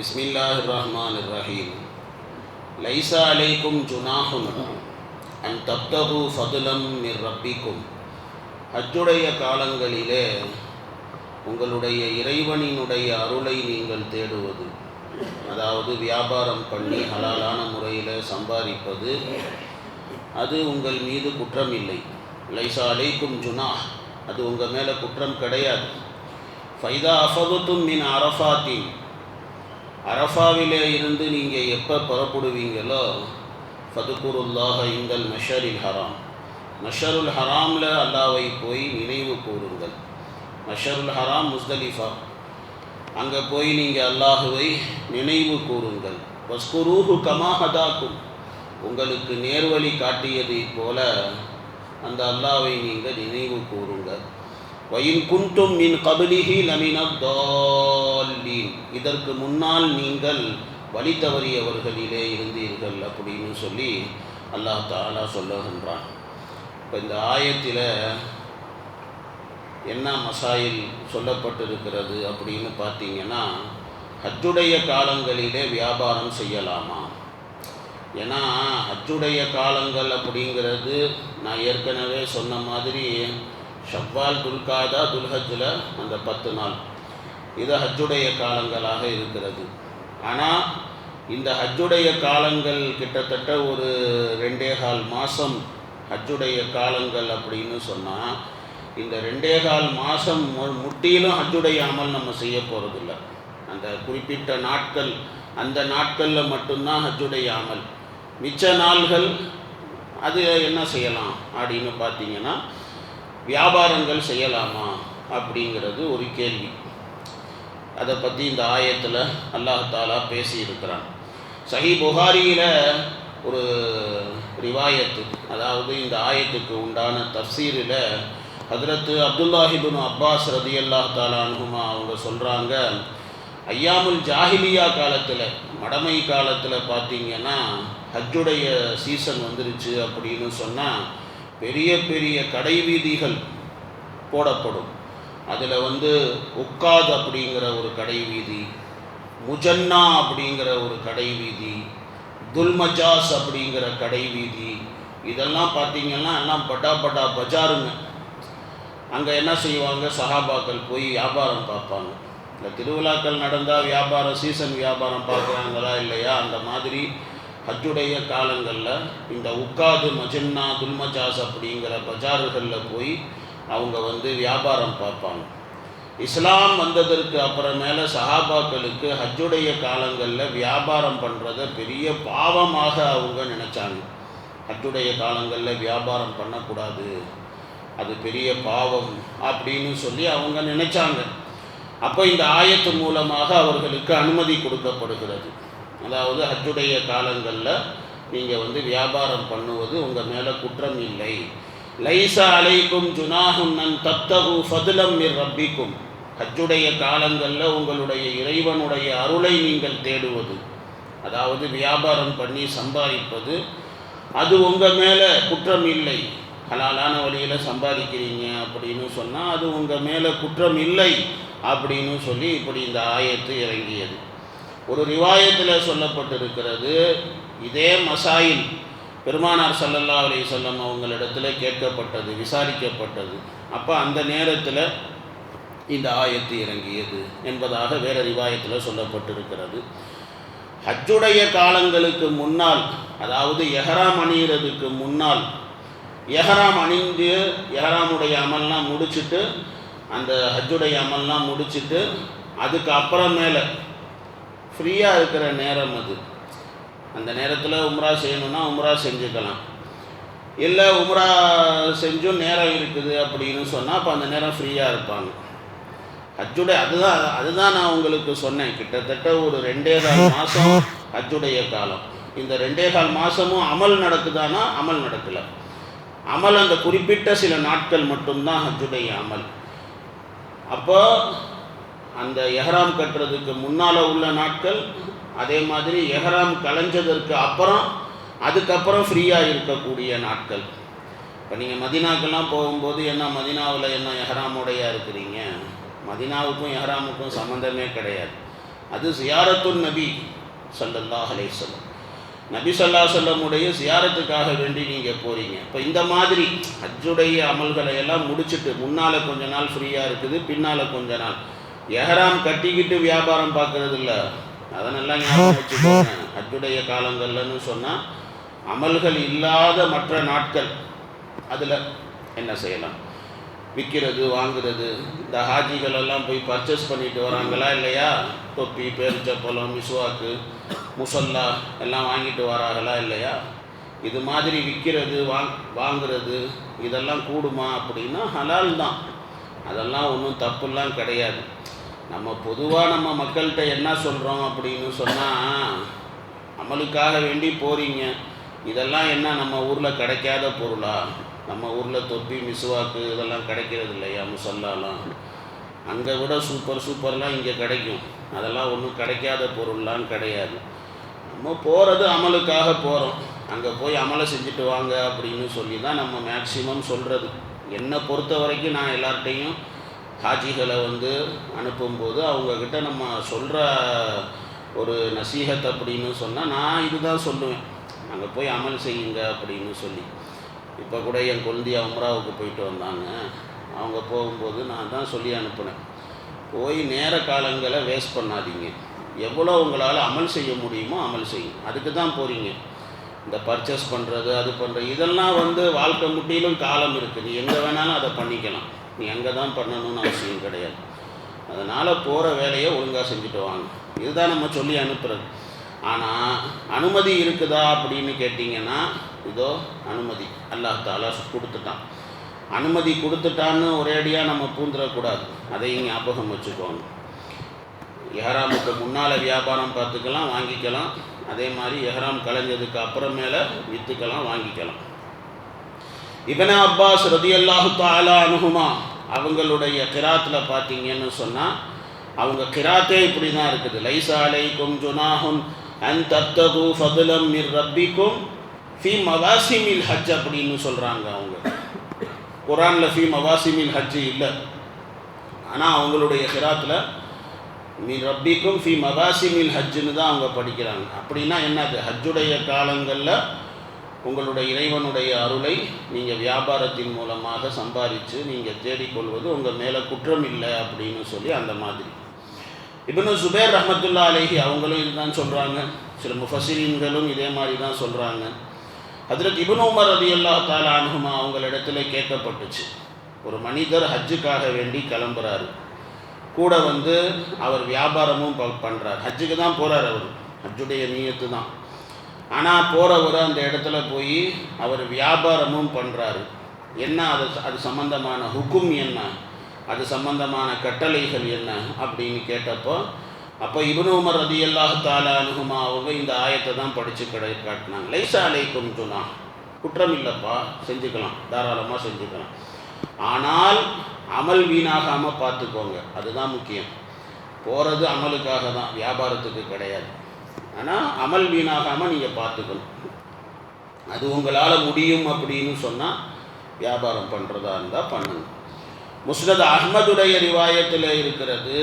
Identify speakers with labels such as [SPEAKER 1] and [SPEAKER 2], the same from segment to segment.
[SPEAKER 1] بسم الله الرحمن الرحيم ليس عليكم جناح أن تبتغوا فضلا من ربكم ஹஜ்ஜுடைய காலங்களிலே உங்களுடைய இறைவனினுடைய அருளை நீங்கள் தேடுவது அதாவது வியாபாரம் பண்ணி ஹலாலான முறையில் சம்பாதிப்பது அது உங்கள் மீது குற்றம் இல்லை லைசா அலைக்கும் ஜுனா அது உங்கள் மேலே குற்றம் கிடையாது ஃபைதா அஃபதுத்தும் மின் அரஃபாத்தின் அரஃபாவிலே இருந்து நீங்கள் எப்போ புறப்படுவீங்களோ ஃபதுக்குருல்லாஹ எங்கள் மஷரில் ஹராம். மஷருல் ஹராமில் அல்லாவை போய் நினைவு கூறுங்கள். மஷருல் ஹராம் முஸ்தலிஃபா. அங்கே போய் நீங்கள் அல்லாஹுவை நினைவு கூறுங்கள். வஸ்குரூஹு கமாஹதாக்கும் உங்களுக்கு நேர்வழி காட்டியதைப் போல அந்த அல்லாவை நீங்கள் நினைவு கூறுங்கள். வயின் குன்டும் மின் கபிலிஹி லமினீன் இதற்கு முன்னால் நீங்கள் வழி தவறியவர்களிலே இருந்தீர்கள் அப்படின்னு சொல்லி அல்லாஹ் தாலா சொல்லுகின்றான். இப்போ இந்த ஆயத்தில் என்ன மசாயில் சொல்லப்பட்டிருக்கிறது அப்படின்னு பார்த்தீங்கன்னா ஹஜ்ஜுடைய காலங்களிலே வியாபாரம் செய்யலாமா? ஏன்னா ஹஜ்ஜுடைய காலங்கள் அப்படிங்கிறது நான் ஏற்கனவே சொன்ன மாதிரி ஷவ்வால் துல்காதா துல்ஹஜில் அந்த பத்து நாள். இது ஹஜ்ஜுடைய காலங்களாக இருக்கிறது. ஆனால் இந்த ஹஜ்ஜுடைய காலங்கள் கிட்டத்தட்ட ஒரு ரெண்டே கால் மாதம் ஹஜ்ஜுடைய காலங்கள் அப்படின்னு சொன்னால் இந்த ரெண்டே கால் மாதம் முட்டியிலும் ஹஜ்ஜுடைய அமல் நம்ம செய்ய போகிறதில்ல அந்த குறிப்பிட்ட நாட்கள் அந்த நாட்களில் மட்டும்தான் ஹஜ்ஜுடைய அமல். மிச்ச நாள்கள் அது என்ன செய்யலாம் அப்படின்னு பார்த்தீங்கன்னா வியாபாரங்கள் செய்யலாமா அப்படிங்கிறது ஒரு கேள்வி. அதை பற்றி இந்த ஆயத்தில் அல்லாஹாலா பேசியிருக்கிறான். சஹி புகாரியில் ஒரு ரிவாயத்து அதாவது இந்த ஆயத்துக்கு உண்டான தஃசீரில் ஹதரத்து அப்துல்லாஹிபின் அப்பாஸ் ரதி அல்லா தாலானுமா அவங்க சொல்கிறாங்க ஐயாமுல் ஜாஹிலியா காலத்தில் மடமை காலத்தில் பார்த்தீங்கன்னா ஹஜ்ஜுடைய சீசன் வந்துருச்சு அப்படின்னு சொன்னால் பெரிய பெரிய கடை வீதிகள் போடப்படும். அதில் வந்து உக்காத் அப்படிங்கிற ஒரு கடை வீதி முஜன்னா அப்படிங்கிற ஒரு கடை வீதி துல்மஜாஸ் அப்படிங்கிற கடை வீதி இதெல்லாம் பார்த்தீங்கன்னா எல்லாம் பட்டா பட்டா பஜாருங்க. அங்கே என்ன செய்வாங்க? சஹாபாக்கள் போய் வியாபாரம் பார்ப்பாங்க. இந்த திருவிழாக்கள் நடந்தால் வியாபாரம் சீசன் வியாபாரம் பார்க்குறாங்களா இல்லையா? அந்த மாதிரி ஹஜ்ஜுடைய காலங்களில் இந்த உக்காது மஜன்னா துல்மஜாஸ் அப்படிங்கிற பஜார்களில் போய் அவங்க வந்து வியாபாரம் பார்ப்பாங்க. இஸ்லாம் வந்ததற்கு அப்புறமேல சஹாபாக்களுக்கு ஹஜ்ஜுடைய காலங்களில் வியாபாரம் பண்ணுறத பெரிய பாவமாக அவங்க நினச்சாங்க. ஹஜ்ஜுடைய காலங்களில் வியாபாரம் பண்ணக்கூடாது அது பெரிய பாவம் அப்படின்னு சொல்லி அவங்க நினைச்சாங்க. அப்போ இந்த ஆயத்து மூலமாக அவர்களுக்கு அனுமதி கொடுக்கப்படுகிறது. அதாவது ஹஜ்ஜுடைய காலங்களில் நீங்கள் வந்து வியாபாரம் பண்ணுவது உங்கள் மேலே குற்றம் இல்லை. லைசா அலைக்கும் ஜுனாகுன்னன் தப்தகு ஃபதுலம் மிர் ரப்பிக்கும். ஹஜ்ஜுடைய காலங்களில் உங்களுடைய இறைவனுடைய அருளை நீங்கள் தேடுவது. அதாவது வியாபாரம் பண்ணி சம்பாதிப்பது. அது உங்கள் மேலே குற்றம் இல்லை. ஹலாலான வழியில் சம்பாதிக்கிறீங்க அப்படின்னு சொன்னால் அது உங்கள் மேலே குற்றம் இல்லை அப்படின்னு சொல்லி இப்படி இந்த ஆயத்து இறங்கியது. ஒரு ரிவாயத்தில் சொல்லப்பட்டிருக்கிறது இதே மசாயில். பெருமானார் சல்லல்லா அலி சொல்லம் அவங்களிடத்தில் கேட்கப்பட்டது விசாரிக்கப்பட்டது. அப்போ அந்த நேரத்தில் இந்த ஆயத்து இறங்கியது என்பதாக வேறு ரிவாயத்தில் சொல்லப்பட்டிருக்கிறது. ஹஜ்ஜுடைய காலங்களுக்கு முன்னால் அதாவது எஹராம் அணிகிறதுக்கு முன்னால் எஹராம் அணிந்து எஹராமுடைய அமல்லாம் முடிச்சுட்டு அந்த ஹஜ்ஜுடைய அமல்லாம் முடிச்சுட்டு அதுக்கு அப்புறமேல ஃப்ரீயாக இருக்கிற நேரம் அது. அந்த நேரத்தில் உம்ரா செய்யணுன்னா உம்ரா செஞ்சுக்கலாம். இல்லை உம்ரா செஞ்சும் நேரம் இருக்குது அப்படின்னு சொன்னால் அப்போ அந்த நேரம் ஃப்ரீயாக இருப்பாங்க. ஹஜ்ஜுடைய அதுதான் அதுதான் நான் உங்களுக்கு சொன்னேன். கிட்டத்தட்ட ஒரு ரெண்டே கால் மாதம் ஹஜ்ஜுடைய காலம். இந்த ரெண்டே கால் மாதமும் அமல் நடக்குதானா? அமல் நடக்கலை. அமல் அந்த குறிப்பிட்ட சில நாட்கள் மட்டும்தான் ஹஜ்ஜுடைய அமல். அப்போ அந்த எஹராம் கட்டுறதுக்கு முன்னால் உள்ள நாட்கள் அதே மாதிரி எஹராம் கலைஞ்சதற்கு அப்புறம் அதுக்கப்புறம் ஃப்ரீயாக இருக்கக்கூடிய நாட்கள். இப்போ நீங்கள் மதினாக்கெல்லாம் போகும்போது என்ன மதினாவில் என்ன எஹராமோடையாக இருக்கிறீங்க? மதினாவுக்கும் எஹராமுக்கும் சம்மந்தமே கிடையாது. அது சியாரத்துல் நபி சல்லல்லா அலேசல்லம் நபி ஸல்லல்லாஹு சொல்லமுடைய சியாரத்துக்காக வேண்டி நீங்கள் போகிறீங்க இப்போ இந்த மாதிரி ஹஜ்ஜுடைய அமல்களை எல்லாம் முடிச்சுட்டு முன்னால் கொஞ்ச நாள் ஃப்ரீயாக இருக்குது பின்னால் கொஞ்ச நாள். எஹராம் கட்டிக்கிட்டு வியாபாரம் பார்க்கறது இல்லை அதனெல்லாம் ஞாபகம் வச்சுக்கோங்க. ஹஜ்ஜுடைய காலங்கள்லன்னு சொன்னால் அமல்கள் இல்லாத மற்ற நாட்கள் அதில் என்ன செய்யலாம்? விற்கிறது வாங்குறது இந்த ஹாஜிகள் எல்லாம் போய் பர்ச்சேஸ் பண்ணிட்டு வராங்களா இல்லையா? தொப்பி பேரிச்சப்பழம் மிஸ்வாக்கு முசல்லா எல்லாம் வாங்கிட்டு வராங்களா இல்லையா? இது மாதிரி விற்கிறது வாங் வாங்குறது இதெல்லாம் கூடுமா அப்படின்னா ஹலால் தான். அதெல்லாம் ஒன்றும் தப்புலாம் கிடையாது. நம்ம பொதுவாக நம்ம மக்கள்கிட்ட என்ன சொல்கிறோம் அப்படின்னு சொன்னால் அமலுக்காக வேண்டி போகிறீங்க இதெல்லாம் என்ன நம்ம ஊரில் கிடைக்காத பொருளா? நம்ம ஊரில் தொப்பி மிசுவாக்கு இதெல்லாம் கிடைக்கிறது இல்லையா முசல்லாலாம்? அங்கே விட சூப்பர் சூப்பர்லாம் இங்கே கிடைக்கும். அதெல்லாம் ஒன்றும் கிடைக்காத பொருள்லாம் கிடையாது. நம்ம போகிறது அமலுக்காக போகிறோம் அங்கே போய் அமலை செஞ்சுட்டு வாங்க அப்படின்னு சொல்லி தான் நம்ம மேக்சிமம் சொல்கிறது என்னை பொறுத்த வரைக்கும் நான் எல்லார்ட்டையும் ஹாஜிகளை வந்து அனுப்பும்போது அவங்கக்கிட்ட நம்ம சொல்கிற ஒரு நசீகத் அப்படின்னு சொன்னால் நான் இதுதான் சொல்லுவேன். அங்கே போய் அமல் செய்யுங்க அப்படின்னு சொல்லி. இப்போ கூட என் குழந்தைய அம்ராவுக்கு போயிட்டு வந்தாங்க. அவங்க போகும்போது நான் தான் சொல்லி அனுப்புனேன். போய் நேர காலங்களை வேஸ்ட் பண்ணாதீங்க. எவ்வளோ உங்களால் அமல் செய்ய முடியுமோ அமல் செய்யும் அதுக்கு தான் போகிறீங்க இந்த பர்ச்சேஸ் பண்ணுறது அது பண்ணுறது இதெல்லாம் வந்து வாழ்க்கை முட்டிலும் காலம் இருக்குது நீ எங்கே வேணாலும் அதை பண்ணிக்கலாம். நீ அங்கே தான் பண்ணணும்னு அவசியம் கிடையாது. அதனால் போகிற வேலையை ஒழுங்காக செஞ்சுட்டு வாங்க. இதுதான் நம்ம சொல்லி அனுப்புறது. ஆனால் அனுமதி இருக்குதா அப்படின்னு கேட்டிங்கன்னா இதோ அனுமதி. அல்லாஹ் தாலா கொடுத்துட்டான். அனுமதி கொடுத்துட்டான்னு ஒரேடியாக நம்ம பூந்துடக்கூடாது அதையும் ஞாபகம் வச்சுக்கோங்க. எஹராமுக்கு முன்னால் வியாபாரம் பார்த்துக்கலாம் வாங்கிக்கலாம். அதே மாதிரி எஹராம் கலைஞ்சதுக்கு அப்புறமேல விற்றுக்கலாம் வாங்கிக்கலாம். இபன அப்பாஸ் ரதியல்லாஹு தாலா அனுகுமா அவங்களுடைய கிராத்தில் பார்த்தீங்கன்னு சொன்னால் அவங்க கிராத்தே இப்படி தான் இருக்குது. லைசா அலைக்கும் ஜுனாஹும் அன் தத்தகு ஃபதுலம் மிர் ரப்பிக்கும் ஃபி மவாசிமில் ஹஜ் அப்படின்னு சொல்கிறாங்க அவங்க. குரானில் ஃபி மவாசிமில் ஹஜ் இல்லை. ஆனால் அவங்களுடைய கிராத்தில் மீன் ரப்பிக்கும் ஃபி மவாசிமில் ஹஜ்ஜுன்னு தான் அவங்க படிக்கிறாங்க. அப்படின்னா என்னது? ஹஜ்ஜுடைய காலங்களில் உங்களுடைய இறைவனுடைய அருளை நீங்கள் வியாபாரத்தின் மூலமாக சம்பாதிச்சு நீங்கள் தேடிக்கொள்வது உங்கள் மேலே குற்றம் இல்லை அப்படின்னு சொல்லி அந்த மாதிரி. இப்னு சுபேர் ரஹமத்துல்லா அலேஹி அவங்களும் இதுதான் சொல்கிறாங்க சில முஃபசிரீன்களும் இதே மாதிரி தான் சொல்கிறாங்க அதில் இபுன் உமர் ரதி அல்லா தாலா அனுகுமா அவங்களிடத்துல கேட்கப்பட்டுச்சு. ஒரு மனிதர் ஹஜ்ஜுக்காக வேண்டி கிளம்புறாரு. கூட வந்து அவர் வியாபாரமும் ப பண்ணுறார் ஹஜ்ஜுக்கு தான் போகிறார் அவர். ஹஜ்ஜுடைய நீயத்து தான் ஆனால் போகிறவர் அந்த இடத்துல போய் அவர் வியாபாரமும் பண்ணுறாரு என்ன அது அது சம்மந்தமான ஹுக்கும் என்ன? அது சம்பந்தமான கட்டளைகள் என்ன? அப்படின்னு கேட்டப்போ அப்போ இப்னு உமர் ரதி அல்லாஹ் தாலா அனுகுமா அவங்க இந்த ஆயத்தை தான் படித்து கடை காட்டினாங்க. லைசா அலைக்கும் சொன்னா குற்றம் இல்லைப்பா செஞ்சுக்கலாம். தாராளமாக செஞ்சுக்கலாம். ஆனால் அமல் வீணாகாமல் பார்த்துக்கோங்க. அதுதான் முக்கியம். போகிறது அமலுக்காக தான். வியாபாரத்துக்கு கிடையாது. ஆனால் அமல் வீணாகாமல் நீங்கள் பார்த்துக்கணும். அது உங்களால் முடியும் அப்படின்னு சொன்னால் வியாபாரம் பண்ணுறதா இருந்தால் பண்ணுங்க. முஸ்னத் அஹ்மதுடைய ரிவாயத்தில் இருக்கிறது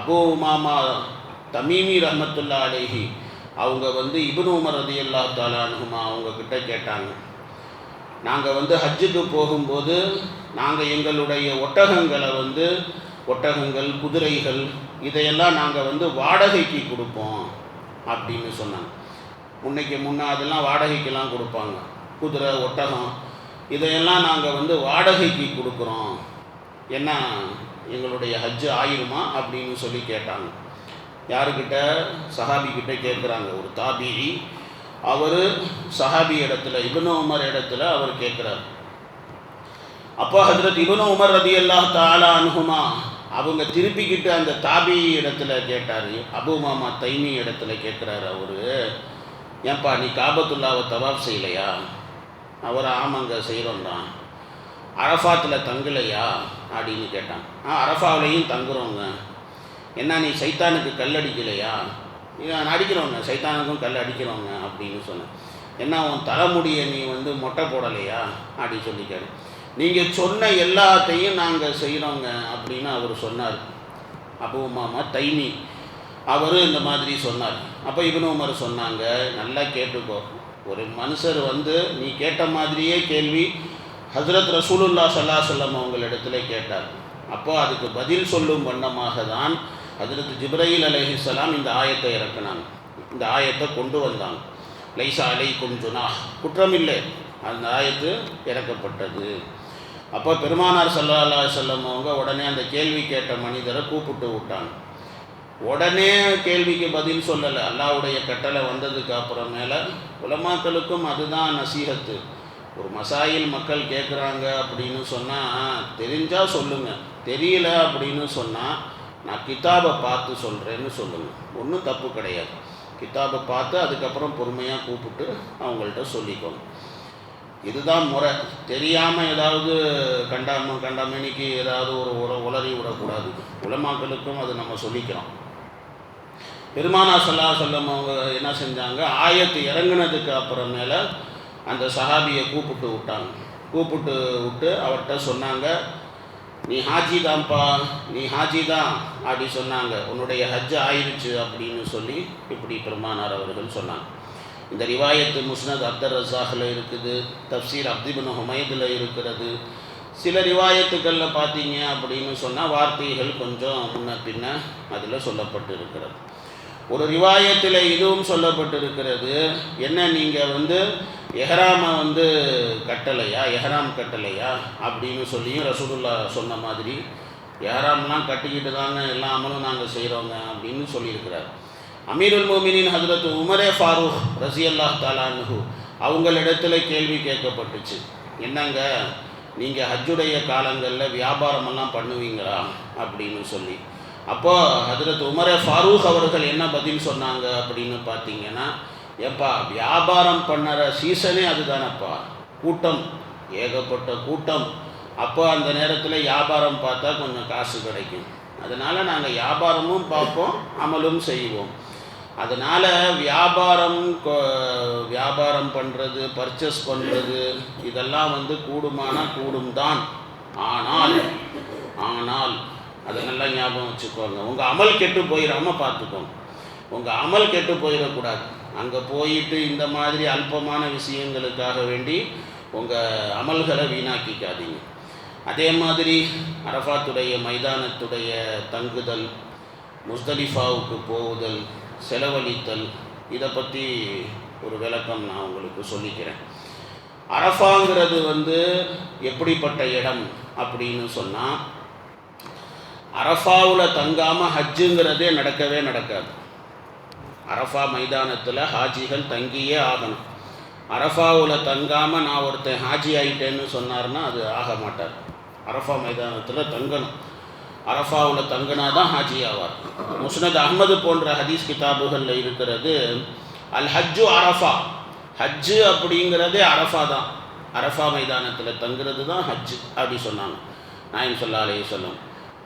[SPEAKER 1] அபு உமாமா தமீமி ரஹமத்துல்லா அலேஹி அவங்க வந்து இபுன் உமர் ரதி அல்லா தாலானுமா அவங்க கிட்ட கேட்டாங்க. நாங்கள் வந்து ஹஜ்ஜுக்கு போகும்போது நாங்கள் எங்களுடைய ஒட்டகங்களை வந்து ஒட்டகங்கள் குதிரைகள் இதையெல்லாம் நாங்கள் வந்து வாடகைக்கு கொடுப்போம். அப்படின்னு சொன்னாங்க. முன்னைக்கு முன்னே அதெல்லாம் வாடகைக்கெல்லாம் கொடுப்பாங்க. குதிரை ஒட்டகம் இதையெல்லாம் நாங்கள் வந்து வாடகைக்கு கொடுக்குறோம். என்ன எங்களுடைய ஹஜ்ஜு ஆயிருமா அப்படின்னு சொல்லி கேட்டாங்க. யாருக்கிட்ட? சஹாபி கேட்குறாங்க. ஒரு தாபி. அவர் சஹாபி இடத்துல இபனு உமர் இடத்துல அவர் கேட்குறார். அப்போ ஹஜரத் இபனு உமர் ரதி அல்லா தாலா அனுகுமா அவங்க திருப்பிக்கிட்டு அந்த தாபி இடத்துல கேட்டார் அபு மாமா தைமி இடத்துல கேட்குறாரு அவர் ஏன்பா நீ காபத்துல்லாவை தவாப் செய்யலையா? அவர் ஆமாங்க செய்கிறோம் தான் அரஃபாத்தில் தங்கலையா? அப்படின்னு கேட்டான். ஆ அரஃபாவிலையும் தங்குறோங்க. என்ன நீ சைத்தானுக்கு கல் அடிக்கலையா? நான் அடிக்கிறோங்க சைத்தானுக்கும் கல் அடிக்கிறோங்க அப்படின்னு சொன்னேன். என்ன உன் தலைமுடியை நீ வந்து மொட்டை போடலையா? அப்படின்னு சொல்லி கேட்டேன். நீங்கள் சொன்ன எல்லாத்தையும் நாங்கள் செய்கிறோங்க அப்படின்னு அவர் சொன்னார். அபு மாமா தைமி. அவர் இந்த மாதிரி சொன்னார். அப்போ இவனு உமர் சொன்னாங்க நல்லா கேட்டுக்கோ. ஒரு மனுஷர் வந்து நீ கேட்ட மாதிரியே கேள்வி ஹசரத் ரசூலுல்லா சல்லா சொல்லம் அவங்களிடத்துல கேட்டார். அப்போ அதுக்கு பதில் சொல்லும் வண்ணமாக தான் ஹசரத் ஜிப்ரயில் அலஹிஸ்லாம் இந்த ஆயத்தை இறக்குனாங்க. இந்த ஆயத்தை கொண்டு வந்தாங்க. லைசா அலை ஜுனா குற்றமில்லை. அந்த ஆயத்து இறக்கப்பட்டது. அப்போ பெருமானார் சல்லா செல்லம் அவங்க உடனே அந்த கேள்வி கேட்ட மனிதரை கூப்பிட்டு விட்டாங்க. உடனே கேள்விக்கு பதில் சொல்லலை. அல்லாவுடைய கட்டளை வந்ததுக்கு அப்புறமேல உலமாக்களுக்கும் அதுதான் நசீகத்து ஒரு மசாயில் மக்கள் கேட்குறாங்க அப்படின்னு சொன்னால் தெரிஞ்சால் சொல்லுங்கள் தெரியல அப்படின்னு சொன்னால் நான் கிதாபை பார்த்து சொல்கிறேன்னு சொல்லுங்கள் ஒன்றும் தப்பு கிடையாது. கிதாபை பார்த்து அதுக்கப்புறம் பொறுமையாக கூப்பிட்டு அவங்கள்ட்ட சொல்லிக்கோங்க. இதுதான் முறை. தெரியாமல் ஏதாவது கண்டாம கண்டாமணிக்கு ஏதாவது ஒரு உர உளறி விடக்கூடாது. உலமாக்களுக்கும் அது நம்ம சொல்லிக்கிறோம். பெருமானா சொல்லா சொல்லம் அவங்க என்ன செஞ்சாங்க? ஆயத்து இறங்குனதுக்கு அப்புறமேல அந்த சஹாபியை கூப்பிட்டு விட்டாங்க. கூப்பிட்டு விட்டு அவர்கிட்ட சொன்னாங்க நீ ஹாஜி தான்ப்பா நீ ஹாஜி தான் அப்படி சொன்னாங்க. உன்னுடைய ஹஜ் ஆயிடுச்சு அப்படின்னு சொல்லி இப்படி பெருமானார் அவர்கள் சொன்னாங்க. இந்த ரிவாயத்து முஸ்னத் அப்தர் ரசாகில் இருக்குது தப்சீர் அப்திபின் ஹுமைதில் இருக்கிறது. சில ரிவாயத்துக்களில் பார்த்தீங்க அப்படின்னு சொன்னால் வார்த்தைகள் கொஞ்சம் முன்ன பின்ன அதில் சொல்லப்பட்டு இருக்கிறது ஒரு ரிவாயத்தில் இதுவும் சொல்லப்பட்டு இருக்கிறது என்ன நீங்கள் வந்து எஹராமை வந்து கட்டலையா எஹராம் கட்டலையா அப்படின்னு சொல்லியும் ரசூலுல்லா சொன்ன மாதிரி எஹராம்லாம் கட்டிக்கிட்டு தாங்க எல்லா அமலும் நாங்கள் செய்கிறோங்க அப்படின்னு சொல்லியிருக்கிறார். அமீருல் மோமினின் ஹசரத் உமரே ஃபாரூக் ரசி அல்லாஹ் தாலான்ஹு அவங்களிடத்துல கேள்வி கேட்கப்பட்டுச்சு. என்னங்க நீங்கள் ஹஜ்ஜுடைய காலங்களில் வியாபாரமெல்லாம் பண்ணுவீங்களா? அப்படின்னு சொல்லி. அப்போது ஹஜரத் உமரே ஃபாரூக் அவர்கள் என்ன பதில் சொன்னாங்க அப்படின்னு பார்த்தீங்கன்னா எப்பா வியாபாரம் பண்ணுற சீசனே அதுதானப்பா. கூட்டம் ஏகப்பட்ட கூட்டம். அப்போ அந்த நேரத்தில் வியாபாரம் பார்த்தா கொஞ்சம் காசு கிடைக்கும். அதனால் நாங்கள் வியாபாரமும் பார்ப்போம் அமலும் செய்வோம். அதனால் வியாபாரம் வியாபாரம் பண்ணுறது பர்ச்சேஸ் பண்ணுறது இதெல்லாம் வந்து கூடுமானா கூடும் தான் ஆனால் ஆனால் அதை நல்லா ஞாபகம் வச்சுக்கோங்க. உங்கள் அமல் கெட்டு போயிடாமல் பார்த்துக்கோங்க உங்கள் அமல் கெட்டு போயிடக்கூடாது. அங்கே போயிட்டு இந்த மாதிரி அல்பமான விஷயங்களுக்காக வேண்டி உங்கள் அமல்களை வீணாக்கிக்காதீங்க. அதே மாதிரி அரஃபாத்துடைய மைதானத்துடைய தங்குதல் முஸ்தலிஃபாவுக்கு போகுதல் செலவழித்தல் இதை பற்றி ஒரு விளக்கம் நான் உங்களுக்கு சொல்லிக்கிறேன். அரஃபாங்கிறது வந்து எப்படிப்பட்ட இடம் அப்படின்னு சொன்னால் அரஃபாவில் தங்காமல் ஹஜ்ஜுங்கிறதே நடக்கவே நடக்காது. அரஃபா மைதானத்தில் ஹாஜிகள் தங்கியே ஆகணும். அரஃபாவில் தங்காமல் நான் ஒருத்தன் ஹாஜி ஆயிட்டேன்னு சொன்னார்னா அது ஆக மாட்டார் அரஃபா மைதானத்தில் தங்கணும். அரஃபாவில் தங்கினா தான் ஹாஜி ஆவார். முஸ்னத் அஹ்மது போன்ற ஹதீஸ் கிதாபுகளில் இருக்கிறது அல் ஹஜ்ஜு அரஃபா. ஹஜ்ஜு அப்படிங்கிறதே அரஃபா தான். அரஃபா மைதானத்தில் தங்குறது தான் ஹஜ்ஜு அப்படி சொன்னாங்க. நாயம் சொல்லா அலைஹி சொல்லம்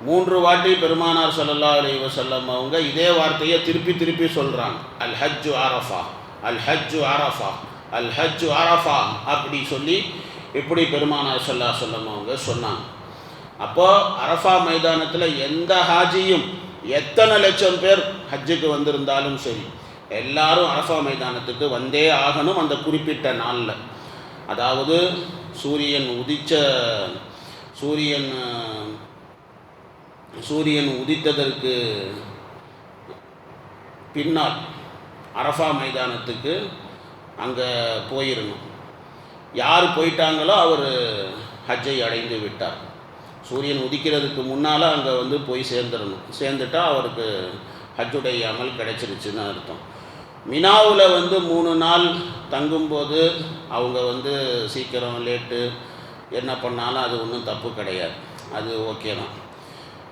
[SPEAKER 1] மூன்று வாட்டி பெருமானார் சொல்லல்லா அலைஹி வஸல்லம் அவங்க இதே வார்த்தையை திருப்பி திருப்பி சொல்கிறாங்க அல் ஹஜ்ஜு அரஃபா அல் ஹஜ்ஜு அரஃபா அல் ஹஜ்ஜு அரஃபா அப்படி சொல்லி இப்படி பெருமானார் சொல்லா சொல்லம் அவங்க சொன்னாங்க. அப்போது அரஃபா மைதானத்தில் எந்த ஹாஜியும் எத்தனை லட்சம் பேர் ஹஜ்ஜுக்கு வந்திருந்தாலும் சரி எல்லாரும் அரஃபா மைதானத்துக்கு வந்தே ஆகணும் அந்த குறிப்பிட்ட நாளில். அதாவது சூரியன் உதிச்ச சூரியன் சூரியன் உதித்ததற்கு பின்னால் அரஃபா மைதானத்துக்கு அங்கே போயிடணும் யார் போயிட்டாங்களோ அவர் ஹஜ்ஜை அடைந்து விட்டார். சூரியன் உதிக்கிறதுக்கு முன்னால் அங்கே வந்து போய் சேர்ந்துடணும். சேர்ந்துட்டா அவருக்கு ஹஜ்ஜுடைய அமல் கிடைச்சிருச்சுன்னு அர்த்தம். மினாவில் வந்து மூணு நாள் தங்கும்போது அவங்க வந்து சீக்கிரம் லேட்டு என்ன பண்ணாலும் அது ஒன்றும் தப்பு கிடையாது. அது ஓகே தான்.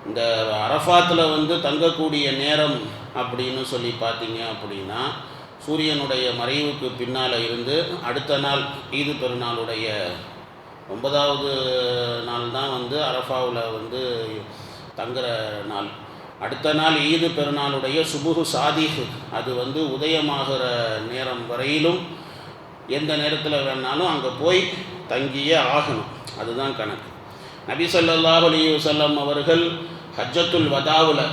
[SPEAKER 1] இந்த அரஃபாத்தில் வந்து தங்கக்கூடிய நேரம் அப்படின்னு சொல்லி பார்த்தீங்க அப்படின்னா சூரியனுடைய மறைவுக்கு பின்னால் இருந்து அடுத்த நாள் ஈது பெருநாளுடைய ஒன்பதாவது நாள் தான் வந்து அரஃபாவில் வந்து தங்குற நாள். அடுத்த நாள் ஈது பெருநாளுடைய சுபுகு சாதிஹு. அது வந்து உதயமாகிற நேரம் வரையிலும் எந்த நேரத்தில் வேணாலும் அங்கே போய் தங்கியே ஆகணும். அதுதான் கணக்கு. நபி ஸல்லல்லாஹு அலி வல்லம் அவர்கள் ஹஜ்ஜத்துல் வதாவில்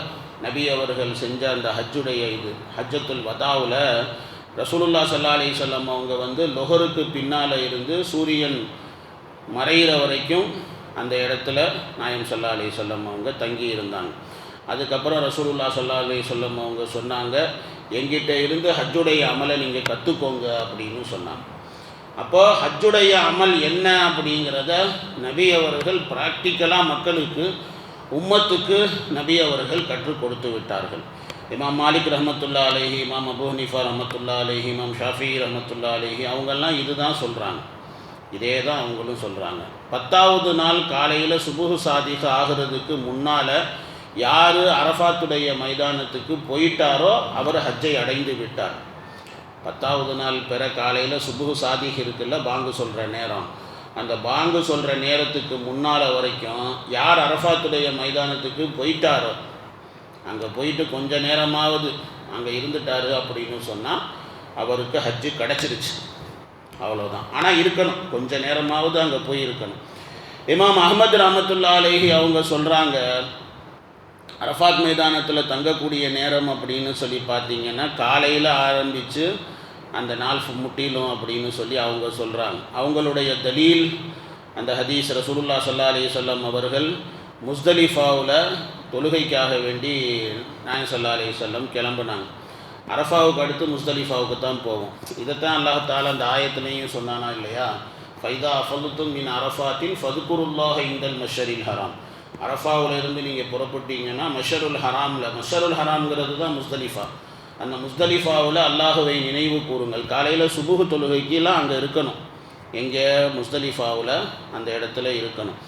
[SPEAKER 1] நபி அவர்கள் செஞ்ச அந்த ஹஜ்ஜுடைய இது ஹஜ்ஜத்துல் வதாவில் ரசூலுல்லா சல்லா அலி சொல்லம் அவங்க வந்து லொஹருக்கு பின்னால் இருந்து சூரியன் மறைகிற வரைக்கும் அந்த இடத்துல நாயம் சல்லா அலி சொல்லம் அவங்க தங்கி இருந்தாங்க. அதுக்கப்புறம் ரசூலுல்லா சல்லா அலி சொல்லம் அவங்க சொன்னாங்க எங்கிட்ட இருந்து ஹஜ்ஜுடைய அமலை நீங்கள் கற்றுக்கோங்க அப்படின்னு சொன்னாங்க. அப்போது ஹஜ்ஜுடைய அமல் என்ன அப்படிங்கிறத நபி அவர்கள் ப்ராக்டிக்கலாக மக்களுக்கு உம்மத்துக்கு நபி அவர்கள் கற்றுக் கொடுத்து விட்டார்கள். இமாம் மாலிக் ரஹமத்துல்லா அலேஹி இமாம் அபு ஹனிஃபா ரஹமத்துல்லா அலேஹி இமாம் ஷாஃபி ரஹமத்துல்லா அலேஹி அவங்கெல்லாம் இதுதான் சொல்கிறாங்க இதே தான் அவங்களும் சொல்கிறாங்க பத்தாவது நாள் காலையில் சுபுகு சாதிக ஆகிறதுக்கு முன்னால் யார் அரஃபாத்துடைய மைதானத்துக்கு போயிட்டாரோ அவர் ஹஜ்ஜை அடைந்து விட்டார். பத்தாவது நாள் பிற காலையில் சுபுகு சாதிக இருக்குல்ல பாங்கு சொல்கிற நேரம். அந்த பாங்கு சொல்கிற நேரத்துக்கு முன்னால் வரைக்கும் யார் அரஃபாத்துடைய மைதானத்துக்கு போயிட்டாரோ அங்கே போயிட்டு கொஞ்ச நேரமாவது அங்கே இருந்துட்டாரு அப்படின்னு சொன்னால் அவருக்கு ஹஜ்ஜு கிடச்சிருச்சு. அவ்வளோதான் ஆனால் இருக்கணும். கொஞ்ச நேரமாவது அங்கே போய் இருக்கணும் இமாம் அகமது ரஹமத்துல்லா அலேஹி அவங்க சொல்கிறாங்க அரஃபாத் மைதானத்தில் தங்கக்கூடிய நேரம் அப்படின்னு சொல்லி பார்த்தீங்கன்னா காலையில் ஆரம்பித்து அந்த நாள் முட்டிலும் அப்படின்னு சொல்லி அவங்க சொல்கிறாங்க அவங்களுடைய தலீல் அந்த ஹதீஸ் ரசூலுல்லா சல்லா அலி சொல்லம் அவர்கள் முஸ்தலிஃபாவில் தொழுகைக்காக வேண்டி நாயன் சல்லா அலி சொல்லம் கிளம்புனாங்க. அரஃபாவுக்கு அடுத்து முஸ்தலிஃபாவுக்கு தான் போவோம். இதைத்தான் அல்லாஹால அந்த ஆயத்துலேயும் சொன்னானா இல்லையா? ஃபைதா அஃபலுத்தும் மின் அரஃபாத்தின் ஃபதுக்குருல்லாஹ இந்தல் மஷரில் ஹராம். அரஃபாவிலிருந்து நீங்கள் புறப்பட்டீங்கன்னா மஷருல் ஹராமில் மஷருல் ஹராம்ங்கிறது தான் முஸ்தலிஃபா. அந்த முஸ்தலிஃபாவில் அல்லாஹுவை நினைவு கூறுங்கள். காலையில் சுபுகு தொழுகைக்கெலாம் அங்கே இருக்கணும். எங்கே? முஸ்தலிஃபாவில் அந்த இடத்துல இருக்கணும்.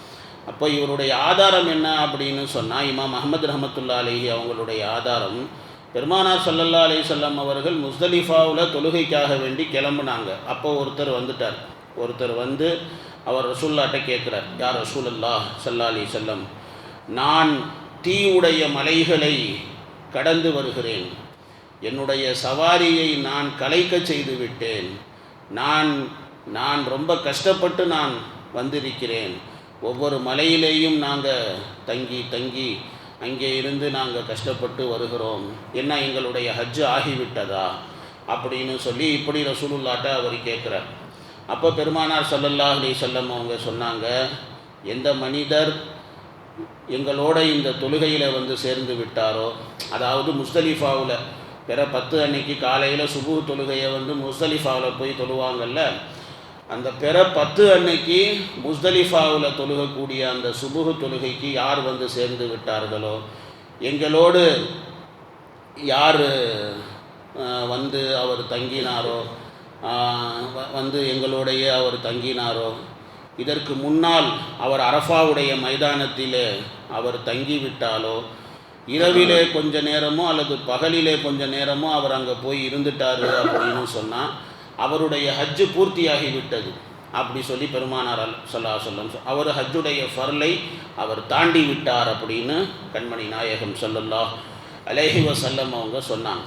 [SPEAKER 1] அப்போ இவருடைய ஆதாரம் என்ன அப்படின்னு சொன்னால் இமாம் அஹமது ரஹமத்துல்லா அலிஹி அவங்களுடைய ஆதாரம் பெருமானார் சல்லல்லா அலி சொல்லம் அவர்கள் முஸ்தலிஃபாவில் தொழுகைக்காக வேண்டி கிளம்புனாங்க. அப்போ ஒருத்தர் வந்துட்டார். ஒருத்தர் வந்து அவர் ரசூல்லாட்ட கேட்குறார் யார் ரசூலல்லா சல்லா அலி செல்லம் நான் தீவுடைய மலைகளை கடந்து வருகிறேன். என்னுடைய சவாரியை நான் கலைக்க செய்து விட்டேன். நான் நான் ரொம்ப கஷ்டப்பட்டு நான் வந்திருக்கிறேன். ஒவ்வொரு மலையிலேயும் நாங்கள் தங்கி தங்கி அங்கே இருந்து நாங்கள் கஷ்டப்பட்டு வருகிறோம். என்ன எங்களுடைய ஹஜ்ஜு ஆகிவிட்டதா? அப்படின்னு சொல்லி இப்படி ரசூலுல்லாட்ட அவர் கேட்குறார். அப்போ பெருமானார் சல்லல்லா அலி சொல்லம் அவங்க சொன்னாங்க எந்த மனிதர் எங்களோட இந்த தொழுகையில் வந்து சேர்ந்து விட்டாரோ அதாவது முஸ்தலிஃபாவில் பிற பத்து அன்னைக்கு காலையில் சுபு தொழுகையை வந்து முஸ்தலிஃபாவில் போய் தொழுவாங்கல்ல அந்த பிற பத்து அன்னைக்கு முஸ்தலிஃபாவில் தொழுகக்கூடிய அந்த சுபுகு தொழுகைக்கு யார் வந்து சேர்ந்து விட்டார்களோ எங்களோடு யார் வந்து அவர் தங்கினாரோ வந்து எங்களுடைய அவர் தங்கினாரோ இதற்கு முன்னால் அவர் அரஃபாவுடைய மைதானத்திலே அவர் தங்கிவிட்டாலோ இரவிலே கொஞ்ச நேரமோ அல்லது பகலிலே கொஞ்ச நேரமோ அவர் அங்கே போய் இருந்துட்டார் அப்படின்னு சொன்னால் அவருடைய ஹஜ்ஜு பூர்த்தியாகி விட்டது அப்படி சொல்லி பெருமானார் சொல்லா சொல்லம் அவர் ஹஜ்ஜுடைய ஃபர்லை அவர் தாண்டி விட்டார் அப்படின்னு கண்மணி நாயகம் சொல்லல்லா அலேஹி வசல்லம் அவங்க சொன்னாங்க.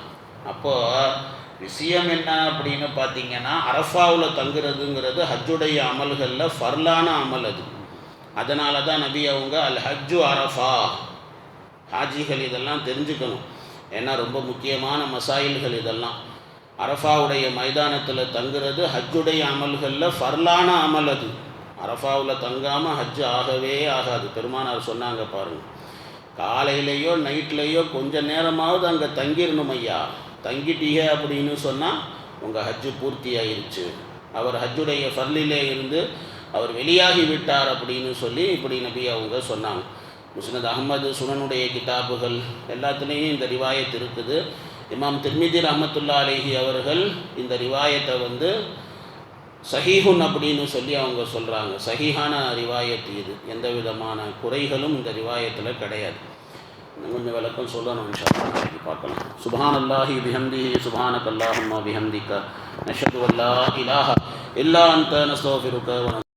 [SPEAKER 1] அப்போது விஷயம் என்ன அப்படின்னு பார்த்தீங்கன்னா அரஃபாவில் தங்குறதுங்கிறது ஹஜ்ஜுடைய அமல்களில் ஃபர்லான அமல் அது. அதனால தான் நபி அவங்க அல் ஹஜ்ஜு அரஃபா. ஹாஜிகள் இதெல்லாம் தெரிஞ்சுக்கணும். ஏன்னா ரொம்ப முக்கியமான மசாயில்கள் இதெல்லாம். அரஃபாவுடைய மைதானத்தில் தங்குறது ஹஜ்ஜுடைய அமல்களில் ஃபர்லான அமல் அது. அரஃபாவில் தங்காமல் ஹஜ்ஜு ஆகவே ஆகாது. பெருமானார் சொன்னாங்க பாருங்கள் காலையிலேயோ நைட்லேயோ கொஞ்சம் நேரமாவது அங்கே தங்கிடணும் ஐயா. தங்கிட்டீங்க அப்படின்னு சொன்னால் உங்கள் ஹஜ்ஜு பூர்த்தி ஆயிருச்சு அவர் ஹஜ்ஜுடைய ஃபர்லிலே இருந்து அவர் வெளியாகி விட்டார் அப்படின்னு சொல்லி இப்படி நபி அவங்க சொன்னாங்க. முஸ்னத் அகமது சுனனுடைய கிதாபுகள் எல்லாத்துலேயும் இந்த ரிவாயத் இருக்குது. இமாம் திருமிதி ரஹமத்துல்லா அலேஹி அவர்கள் இந்த ரிவாயத்தை வந்து சஹீஹுன் அப்படின்னு சொல்லி அவங்க சொல்கிறாங்க சஹீஹான ரிவாயத் இது. எந்த விதமான குறைகளும் இந்த ரிவாயத்தில் கிடையாது. கொஞ்சம் விளக்கம் சொல்லணும் பார்க்கலாம். சுபான் அல்லாஹி பிஹம்தி சுபானக் கல்லாஹம்மா பிஹம்திக்க நஷது அல்லா இலாஹா இல்லா அந்த நஸ்தோஃபிருக்க